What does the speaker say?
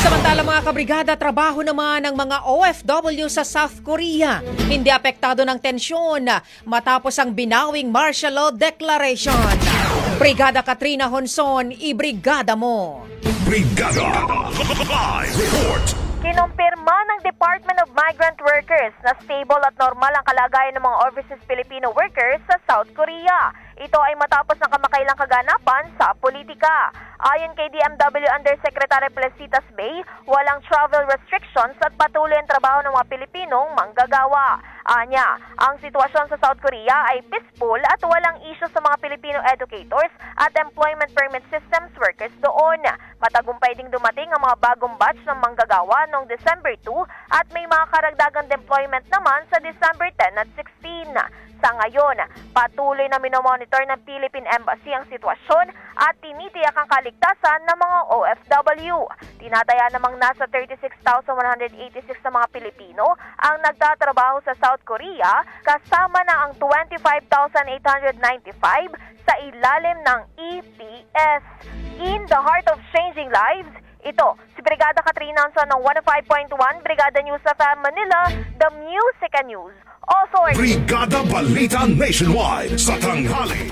Samantala mga kabrigada, trabaho naman ng mga OFW sa South Korea. Hindi apektado ng tensyon matapos ang binawing martial law declaration. Brigada Katrina Honson, ibrigada mo. Brigada Live Report Kinumpirma ng Department of Migrant Workers na stable at normal ang kalagayan ng mga overseas Filipino workers sa South Korea. Ito ay matapos ng kamakailang kaganapan sa politika. Ayon kay DMW Undersecretary Placitas Bay, walang travel restrictions at patuloy ang trabaho ng mga Pilipinong manggagawa. Anya, ang sitwasyon sa South Korea ay peaceful at walang issue sa mga Filipino educators at employment permit systems workers doon. Matagumpay ding dumating ang mga bagong batch ng manggagawa noong December 2 at may mga karagdagang deployment naman sa December 10 at 16. Sa ngayon, patuloy na minomonitor ng Philippine Embassy ang sitwasyon at tinitiyak ang kaligtasan ng mga OFW. Tinataya namang nasa 36,186 na mga Pilipino ang nagtatrabaho sa South Korea kasama na ang 25,895 sa ilalim ng EPS. In the heart of changing lives, ito, si Brigada Katrina Anson ng 105.1 Brigada News sa Manila, The Music and News Authority. Brigada Balita Nationwide sa tanghali